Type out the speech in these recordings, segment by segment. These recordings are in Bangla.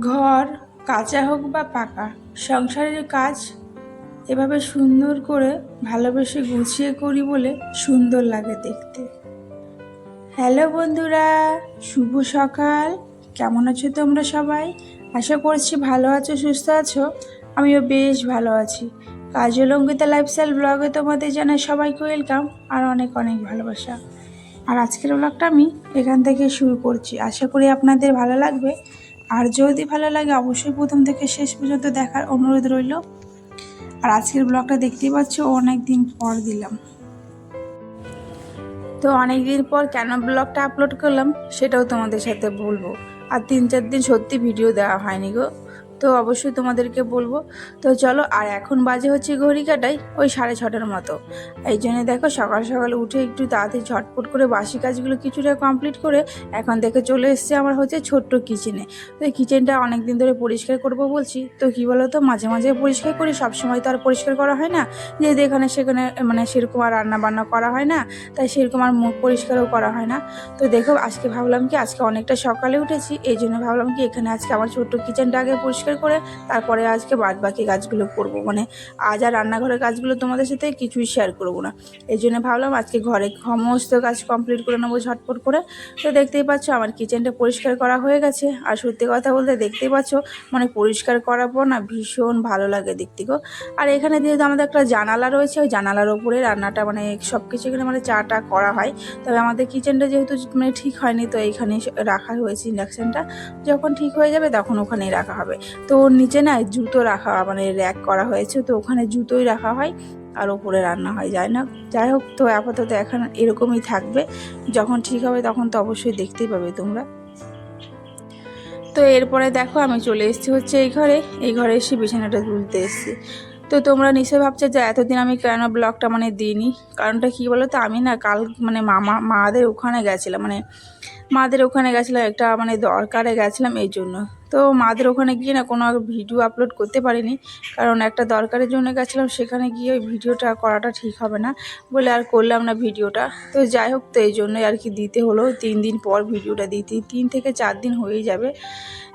ঘর, কাঁচা হোক বা পাকা, সংসারের কাজ এভাবে সুন্দর করে ভালোবেসে গুছিয়ে করি বলে সুন্দর লাগে দেখতে। হ্যালো বন্ধুরা, শুভ সকাল। কেমন আছো তোমরা সবাই? আশা করছি ভালো আছো, সুস্থ আছো। আমিও বেশ ভালো আছি। কাজল অঙ্কিতা লাইফস্টাইল ব্লগে তোমাদের জানাই সবাইকে ওয়েলকাম আর অনেক অনেক ভালোবাসা। আর আজকের ব্লগটা আমি এখান থেকে শুরু করছি। আশা করি আপনাদের ভালো লাগবে। আর যদি ভালো লাগে, অবশ্যই প্রথম থেকে শেষ পর্যন্ত দেখার অনুরোধ রইল। আর আজকের ব্লগটা দেখতেই পাচ্ছ অনেক দিন পর দিলাম। তো অনেক দিন পর কেন ব্লগটা আপলোড করলাম, সেটাও তোমাদের সাথে বলব। আর তিন চার দিন সত্যি ভিডিও দেওয়া হয়নি গো। তো অবশ্যই তোমাদেরকে বলব। তো চলো, আর এখন বাজে হচ্ছে ঘড়ি কাটাই ওই সাড়ে ছটার মতো। এই জন্য দেখো সকাল সকাল উঠে একটু তাড়াতাড়ি ঝটপট করে বাসি কাজগুলো কিছুটা কমপ্লিট করে এখন দেখে চলে এসছে আমার হচ্ছে ছোট্ট কিচেনে তো কিচেনটা অনেক দিন ধরে পরিষ্কার করব বলছি। তো কী বলো তো মাঝে মাঝে পরিষ্কার করি সব সময় তো আর পরিষ্কার করা হয় না। যেহেতু এখানে সেখানে মানে সেরকম আর রান্না বান্না করা হয় না, তাই সেরকম আর মুখ পরিষ্কারও করা হয় না। তো দেখো, আজকে ভাবলাম কি, আজকে অনেকটা সকালে উঠেছি, এই জন্য ভাবলাম কি, এখানে আজকে আমার ছোট্ট কিচেনটা আগে পরিষ্কার করে করে তারপরে আজকে বাদ বাকি কাজগুলো করব। মানে আজ আর রান্নাঘরের কাজগুলো তোমাদের সাথে কিছুই শেয়ার করব না। এই জন্য ভাবলাম আজকে ঘরে সমস্ত কাজ কমপ্লিট করে নেব ঝটপট করে। তো দেখতেই পাচ্ছ আমার কিচেনটা পরিষ্কার করা হয়ে গেছে। আর সত্যি কথা বলতে দেখতেই পাচ্ছ মানে পরিষ্কার করার পর না, ভীষণ ভালো লাগে দেখতে গো। আর এখানে যেহেতু আমাদের একটা জানালা রয়েছে, ওই জানালার ওপরে রান্নাটা মানে সব কিছু এখানে মানে চাটা করা হয়। তবে আমাদের কিচেনটা যেহেতু মানে ঠিক হয়নি, তো এইখানে রাখা হয়েছে ইন্ডাকশানটা যখন ঠিক হয়ে যাবে তখন ওখানেই রাখা হবে। তো ওর নিচে না জুতো রাখা মানে র্যাক করা হয়েছে, তো ওখানে জুতোই রাখা হয় আর ওপরে রান্না হয় যায় না। যাই হোক, তো আপাতত এখন এরকমই থাকবে। যখন ঠিক হবে তখন তো অবশ্যই দেখতেই পাবে তোমরা। তো এরপরে দেখো আমি চলে এসেছি হচ্ছে এই ঘরে। এই ঘরে এসে বিছানাটা তুলতে এসেছি। তো তোমরা নিশ্চয়ই ভাবছ যে এতদিন আমি কেন ব্লগটা মানে দিইনি? কারণটা কী বলো তো আমি না কাল মানে মামা, মাদের ওখানে গেছিলাম মানে মাদের ওখানে গেছিলাম, একটা মানে দরকারে গেছিলাম, এই জন্য। তো মাদের ওখানে গিয়ে না কোনো ভিডিও আপলোড করতে পারিনি। কারণ একটা দরকারের জন্য গেছিলাম, সেখানে গিয়ে ওই ভিডিওটা করাটা ঠিক হবে না বলে আর করলাম না ভিডিওটা। তো যাই হোক, তো এই জন্যই আর কি দিতে হলো। তিন দিন পর ভিডিওটা দিতে, তিন থেকে চার দিন হয়েই যাবে।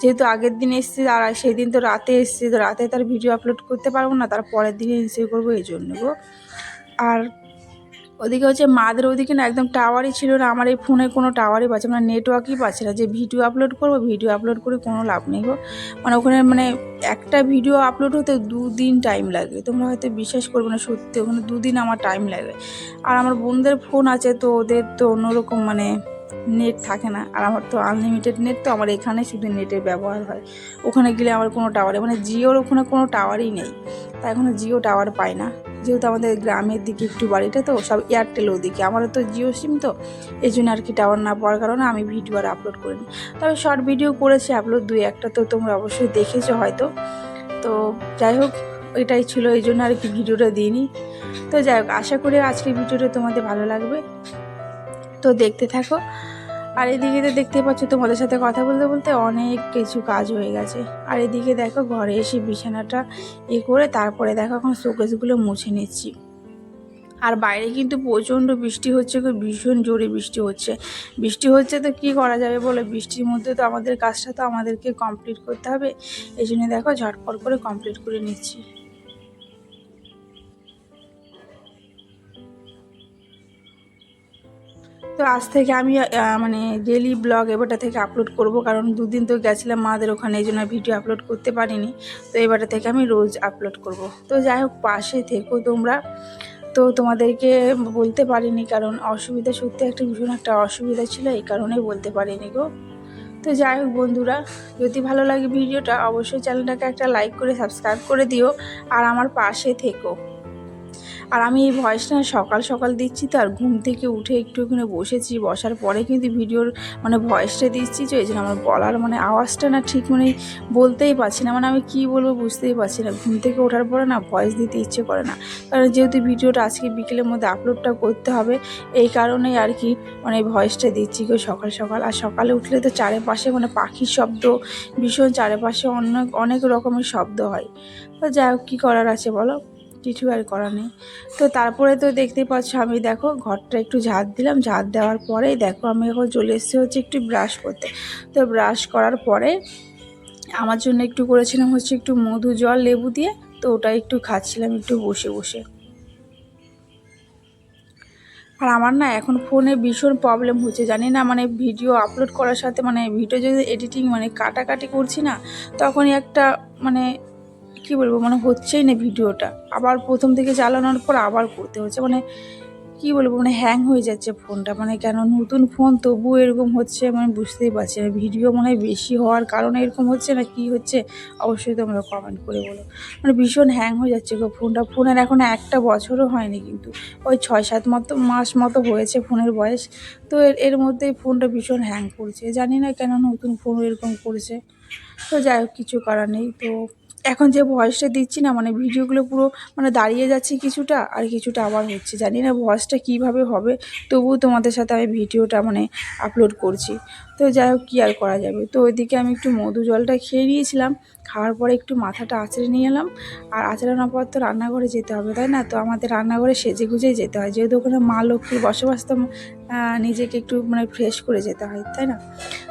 যেহেতু আগের দিন এসছি, আর সেই দিন তো রাতে এসছি, তো রাতে তার ভিডিও আপলোড করতে পারব না, তার পরের দিনে এসে করব, এই জন্য গো। আর ওদিকে হচ্ছে মাদের ওদিকে না একদম টাওয়ারই ছিল না, আমার এই ফোনে কোনো টাওয়ারই পাচ্ছে মানে নেটওয়ার্কই পাচ্ছে না। যে ভিডিও আপলোড করব, ভিডিও আপলোড করে কোনো লাভ নেই গো। মানে ওখানে মানে একটা ভিডিও আপলোড হতে দুদিন টাইম লাগে। তোমরা হয়তো বিশ্বাস করবে না, সত্যি ওখানে দুদিন আমার টাইম লাগে। আর আমার বোনদের ফোন আছে, তো ওদের তো অন্যরকম মানে নেট থাকে না। আর আমার তো আনলিমিটেড নেট তো আমার এখানে শুধু নেটের ব্যবহার হয়। ওখানে গেলে আমার কোনো টাওয়ারে মানে জিওর ওখানে কোনো টাওয়ারই নেই। তাই এখনও জিও টাওয়ার পায় না। যেহেতু আমাদের গ্রামের দিকে একটু বাড়িটা তো, সব এয়ারটেল ওদিকে আমারও তো জিও সিম তো, এই জন্য আর কি টাওয়ার না পাওয়ার কারণে আমি ভিডিও আর আপলোড করিনি। তবে শর্ট ভিডিও করেছি আপলোড দুই একটা তো তোমরা অবশ্যই দেখেছ হয়তো। তো যাই হোক, এটাই ছিল, এই জন্য আর কি ভিডিওটা দিইনি। তো যাই হোক, আশা করি আজকের ভিডিওটা তোমাদের ভালো লাগবে। তো দেখতে থাকো। আর এদিকে তো দেখতে পাচ্ছ তোমাদের সাথে কথা বলতে বলতে অনেক কিছু কাজ হয়ে গেছে। আর এদিকে দেখো ঘরে এসে বিছানাটা এ করে তারপরে দেখো এখন শোকেসগুলো মুছে নিচ্ছি। আর বাইরে কিন্তু প্রচণ্ড বৃষ্টি হচ্ছে ভীষণ জোরে বৃষ্টি হচ্ছে। বৃষ্টি হচ্ছে তো কি করা যাবে বলে? বৃষ্টির মধ্যে তো আমাদের কাজটা তো আমাদেরকে কমপ্লিট করতে হবে। এই জন্য দেখো ঝটপট করে কমপ্লিট করে নিচ্ছি। তো আজ থেকে আমি মানে ডেলি ব্লগ এবারটা থেকে আপলোড করব। কারণ দুদিন তো গেছিলাম মাদের ওখানে, এই জন্য ভিডিও আপলোড করতে পারিনি। তো এবারটা থেকে আমি রোজ আপলোড করব। তো যাই হোক, পাশে থেকো তোমরা। তো তোমাদেরকে বলতে পারিনি, কারণ অসুবিধা সত্যি একটা ভীষণ একটা অসুবিধা ছিল, এই কারণেই বলতে পারিনি গো। তো যাই হোক বন্ধুরা, যদি ভালো লাগে ভিডিওটা, অবশ্যই চ্যানেলটাকে একটা লাইক করে সাবস্ক্রাইব করে দিও। আর আমার পাশে থেকো। আর আমি এই ভয়েসটা সকাল সকাল দিচ্ছি তো, আর ঘুম থেকে উঠে একটু ওখানে বসেছি, বসার পরে কিন্তু ভিডিওর মানে ভয়েসটা দিচ্ছি তো, এই জন্য আমার বলার মানে আওয়াজটা না ঠিক মানে বলতেই পারছি না মানে আমি কি বলব বুঝতেই পারছি না। ঘুম থেকে ওঠার পরে না ভয়েস দিতে ইচ্ছে করে না। কারণ যেহেতু ভিডিওটা আজকে বিকেলের মধ্যে আপলোডটা করতে হবে, এই কারণেই আর কি মানে ভয়েসটা দিচ্ছি কেউ সকাল সকাল। আর সকালে উঠলে তো চারিপাশে মানে পাখির শব্দ, ভীষণ চারিপাশে অনেক অনেক রকমের শব্দ হয়। তো যাই হোক, কী করার আছে বলো? কিছু আর করা নেই। তো তারপরে তো দেখতেই পাচ্ছ আমি দেখো ঘরটা একটু ঝাঁট দিলাম। ঝাঁট দেওয়ার পরেই দেখো আমি এখন চলে এসেছি হচ্ছে একটু ব্রাশ করতে। তো ব্রাশ করার পরে আমার জন্য একটু করেছিলাম হচ্ছে একটু মধু জল, লেবু দিয়ে। তো ওটা একটু খাচ্ছিলাম একটু বসে বসে। আর আমার না এখন ফোনে ভীষণ প্রবলেম হচ্ছে, জানি না মানে ভিডিও আপলোড করার সাথে মানে ভিডিও যদি এডিটিং মানে কাটাকাটি করছি না, তখনই একটা মানে কি বলব মানে হচ্ছেই না ভিডিওটা। আবার প্রথম থেকে চালানোর পর আবার করতে হচ্ছে মানে কি বলব মানে হ্যাং হয়ে যাচ্ছে ফোনটা মানে কেন নতুন ফোন তবুও এরকম হচ্ছে মানে বুঝতেই পারছি না। ভিডিও মনে হয় বেশি হওয়ার কারণে এরকম হচ্ছে না, কি হচ্ছে, অবশ্যই তোমরা কমেন্ট করে বলো। মানে ভীষণ হ্যাং হয়ে যাচ্ছে গো ফোনটা। ফোনের এখন একটা বছরও হয়নি কিন্তু, ওই ছয় সাত মতো, মাস মতো হয়েছে ফোনের বয়স, তো এর এর মধ্যেই ফোনটা ভীষণ হ্যাং করছে। জানি না কেন নতুন ফোন এরকম করেছে, তো যাই হোক, কিছু করার নেই, তো এখন যে ভয়েসটা দিচ্ছি না মানে ভিডিওগুলো পুরো মানে দাঁড়িয়ে যাচ্ছে কিছুটা আর কিছুটা আবার হচ্ছে। জানি না ভয়েসটা কীভাবে হবে, তবুও তোমাদের সাথে আমি ভিডিওটা মানে আপলোড করছি। তো যাই হোক, কী আর করা যাবে? তো ওইদিকে আমি একটু মধু জলটা খেয়ে নিয়েছিলাম। খাওয়ার পরে একটু মাথাটা আঁচড়ে নিয়ে এলাম। আর আঁচড়ানোর পর তো রান্নাঘরে যেতে হবে, তাই না? তো আমাদের রান্নাঘরে সেজে গুজেই যেতে হয়। যেহেতু ওখানে মা লক্ষ্মীর বসবাস, তো নিজেকে একটু মানে ফ্রেশ করে যেতে হয়, তাই না?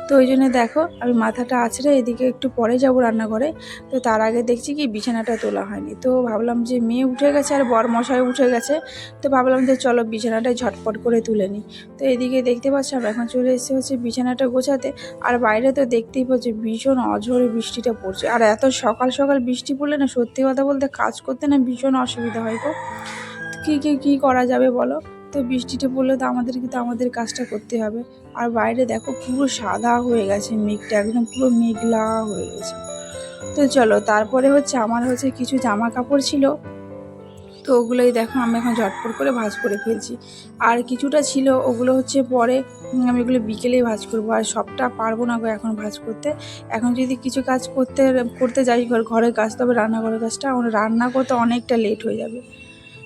তো ওই জন্য দেখো, আমি মাথাটা আছড়ে এদিকে একটু পরে যাব রান্নাঘরে। তো তার আগে দেখছি কি বিছানাটা তোলা হয়নি। তো ভাবলাম যে মেয়ে উঠে গেছে আর বর মশাই উঠে গেছে। তো ভাবলাম যে চলো বিছানাটা ঝটপট করে তুলে নিই। তো এদিকে দেখতে পাচ্ছি আমি এখন চলে এসে হচ্ছে বিছানাটা গোছাতে। আর বাইরে তো দেখতেই পাচ্ছি ভীষণ অঝরে বৃষ্টিটা পড়ছে। আর এত সকাল সকাল বৃষ্টি পড়লে না সত্যি কথা বলতে কাজ করতে না ভীষণ অসুবিধা হয় গো। কী কী কী করা যাবে বলো? তো বৃষ্টিটা পড়লে তো আমাদের কিন্তু আমাদের কাজটা করতে হবে। আর বাইরে দেখো পুরো সাদা হয়ে গেছে মেঘটা, একদম পুরো মেঘলা হয়ে গেছে। তো চলো, তারপরে হচ্ছে আমার হচ্ছে কিছু জামা কাপড় ছিল। তো ওগুলোই দেখো, আমি এখন ঝটপট করে ভাজ করে ফেলছি। আর কিছুটা ছিল, ওগুলো হচ্ছে পরে আমি ওগুলো বিকেলেই ভাঁজ করব। আর সবটা পারব না গো এখন ভাঁজ করতে। এখন যদি কিছু কাজ করতে করতে যাই ঘর, ঘরের কাজ, তবে রান্নাঘরের কাজটা আমার রান্না করতে অনেকটা লেট হয়ে যাবে।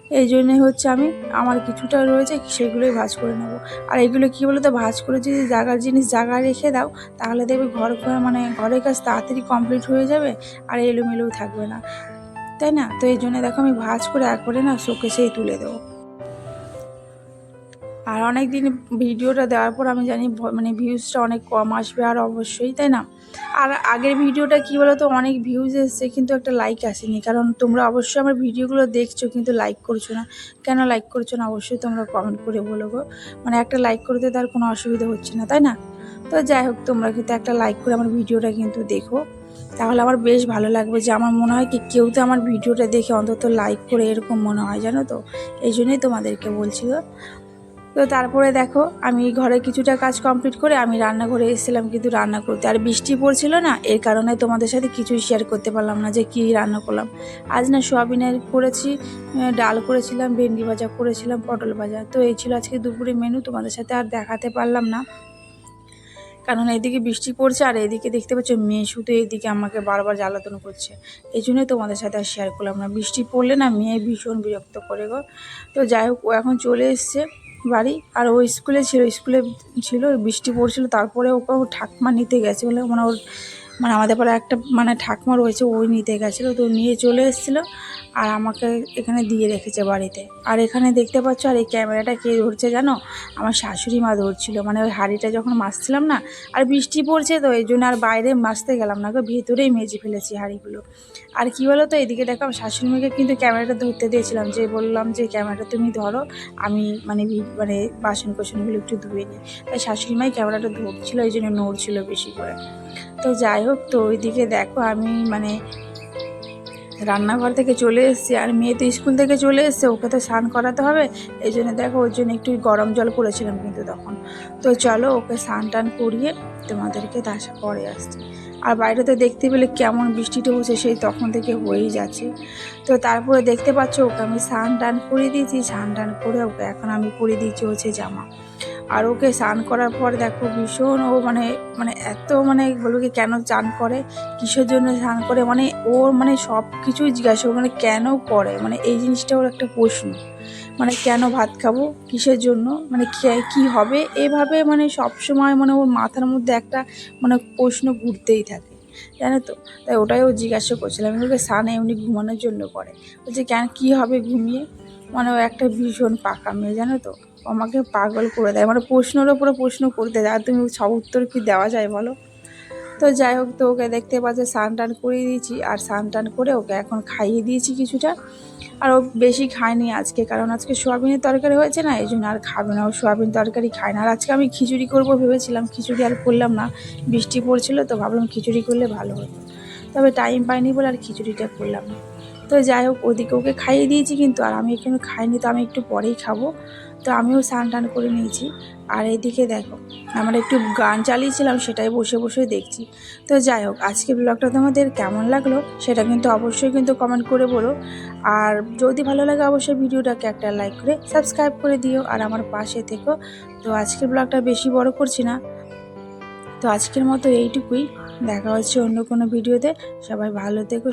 এই জন্যই হচ্ছে আমি, আমার কিছুটা রয়েছে, সেগুলোই ভাজ করে নেব। আর এগুলো কী বলো তো ভাজ করে যদি জায়গার জিনিস জায়গায় রেখে দাও, তাহলে দেখবে ঘর- মানে ঘরের কাজ তাড়াতাড়ি কমপ্লিট হয়ে যাবে, আর এলোমেলোও থাকবে না। তাই না? তো এই জন্য দেখো আমি ভাজ করে একবারে না শোকেসেই তুলে দেবো। আর অনেক দিন ভিডিওটা দেওয়ার পর আমি জানি মানে ভিউজটা অনেক কম আসবে আর অবশ্যই, তাই না? আর আগের ভিডিওটা কী বলো তো অনেক ভিউজ এসছে কিন্তু একটা লাইক আসেনি। কারণ তোমরা অবশ্যই আমার ভিডিওগুলো দেখছ কিন্তু লাইক করছ না। কেন লাইক করছ না? অবশ্যই তোমরা কমেন্ট করে বলো মানে একটা লাইক করতে তার কোনো অসুবিধা হচ্ছে না, তাই না? তো যাই হোক, তোমরা কিন্তু একটা লাইক করে আমার ভিডিওটা কিন্তু দেখো। তাহলে আমার বেশ ভালো লাগবে যে আমার মনে হয় কি কেউ তো আমার ভিডিওটা দেখে অন্তত লাইক করে এরকম মনে হয়, জানো তো? এই জন্যই তোমাদেরকে বলছি গো। তো তারপরে দেখো, আমি ঘরে কিছুটা কাজ কমপ্লিট করে আমি রান্নাঘরে এসেছিলাম কিন্তু রান্না করতে। আর বৃষ্টি পড়ছিল না, এর কারণে তোমাদের সাথে কিছুই শেয়ার করতে পারলাম না যে কী রান্না করলাম। আজ না সোয়াবিনের করেছি ডাল করেছিলাম, ভেন্ডি ভাজা করেছিলাম, পটল ভাজা। তো এই ছিল আজকে দুপুরে মেনু তোমাদের সাথে আর দেখাতে পারলাম না। কারণ এদিকে বৃষ্টি পড়ছে আর এদিকে দেখতে পাচ্ছ মেয়ে শুধু এদিকে আমাকে বারবার জ্বালাতন করছে। এই জন্যই তোমাদের সাথে আর শেয়ার করলাম না। বৃষ্টি পড়লে না মেয়ে ভীষণ বিরক্ত করে গো। তো যাই হোক, ও এখন চলে এসছে বাড়ি। আর ও স্কুলে ছিল স্কুলে ছিল, বৃষ্টি পড়ছিল, তারপরে ওকে ঠাকমা নিতে গেছে বলে মানে ওর মানে আমাদের পাড়ায় একটা মানে ঠাকমা রয়েছে, ওই নিতে গেছিল, তো নিয়ে চলে এসেছিল আর আমাকে এখানে দিয়ে রেখেছে বাড়িতে। আর এখানে দেখতে পাচ্ছ, আর এই ক্যামেরাটা কে ধরছে জানো? আমার শাশুড়ি মা ধরছিল মানে ওই হাঁড়িটা যখন মাছছিলাম না, আর বৃষ্টি পড়ছে তো, এই জন্য আর বাইরে মাছতে গেলাম না ভেতরেই মেজে ফেলেছি হাঁড়িগুলো। আর কি বলো তো, এদিকে দেখো শাশুড়ি মেয়েকে কিন্তু ক্যামেরাটা ধরতে দিয়েছিলাম, যে বললাম যে, ক্যামেরাটা তুমি ধরো, আমি মানে মানে বাসন কোসনগুলো একটু ধুয়ে নিই। তাই শাশুড়ি মাই ক্যামেরাটা ধরছিল, এই জন্য নড়ছিল বেশি করে। তো যাই হোক, তো ওইদিকে দেখো আমি মানে রান্নাঘর থেকে চলে এসেছি আর মেয়ে তো স্কুল থেকে চলে এসছে, ওকে তো স্নান করাতে হবে। এই জন্য দেখো ওর জন্য একটু গরম জল করেছিলাম কিন্তু তখন। তো চলো ওকে স্নান টান করিয়ে তোমাদেরকে তার পরে আসছি। আর বাইরে তো দেখতে পেলে কেমন বৃষ্টিটা হচ্ছে সেই তখন থেকে হয়েই যাচ্ছে। তো তারপরে দেখতে পাচ্ছ ওকে আমি স্নান টান করে দিয়েছি, স্নান টান করে ওকে এখন আমি পরে দিয়েছি হচ্ছে জামা। আর ওকে স্নান করার পর দেখো ভীষণ ও মানে মানে এত মানে বলব কি কেন চান করে, কিসের জন্য স্নান করে মানে ওর মানে সব কিছুই জিজ্ঞাসা মানে কেন করে? মানে এই জিনিসটা ওর একটা প্রশ্ন। মানে কেন ভাত খাব? কিসের জন্য? মানে কে- হবে? এভাবে মানে সব সময় মানে ওর মাথার মধ্যে একটা মানে প্রশ্ন ঘুরতেই থাকে, জানো তো? তাই ওটাই ও জিজ্ঞাসা করছিলাম ওকে স্নান এমনি ঘুমানোর জন্য করে? বলছে, কেন, কী হবে ঘুমিয়ে? মানে ও একটা ভীষণ পাকা মেয়ে, জানো তো? আমাকে পাগল করে দেয় মানে প্রশ্নের ওপরে প্রশ্ন করতে দেয়, আর তুমি সব উত্তর কি দেওয়া যায় বলো? তো যাই হোক, তো ওকে দেখতে পাচ্ছে স্নান টান করিয়ে দিয়েছি, আর স্নান টান করে ওকে এখন খাইয়ে দিয়েছি কিছুটা। আর ও বেশি খায়নি আজকে, কারণ আজকে সোয়াবিনের তরকারি হয়েছে না, এই জন্য আর খাবে না। ও সোয়াবিন তরকারি খায় না। আর আজকে আমি খিচুড়ি করব ভেবেছিলাম, খিচুড়ি আর করলাম না। বৃষ্টি পড়ছিল, তো ভাবলাম খিচুড়ি করলে ভালো হতো। তবে টাইম পাইনি বলে আর খিচুড়িটা করলাম না। তো যাই হোক, ওদিকে ওকে খাইয়ে দিয়েছি কিন্তু, আর আমি এখানে খাইনি, তো আমি একটু পরেই খাব। তো আমিও স্নান টান করে নিয়েছি। আর এদিকে দেখো, আমরা একটু গান চালিয়েছিলাম, সেটাই বসে বসে দেখছি। তো যাই হোক, আজকে ব্লগটা তোমাদের কেমন লাগল সেটা কিন্তু অবশ্যই কিন্তু কমেন্ট করে বলো। আর যদি ভালো লাগে, অবশ্যই ভিডিওটাকে একটা লাইক করে সাবস্ক্রাইব করে দিও। আর আমার পাশে থেকো। তো আজকের ব্লগটা বেশি বড় করছি না। তো আজকের মতো এইটুকুই। দেখা হচ্ছে অন্য কোনো ভিডিওতে। সবাই ভালো থেকো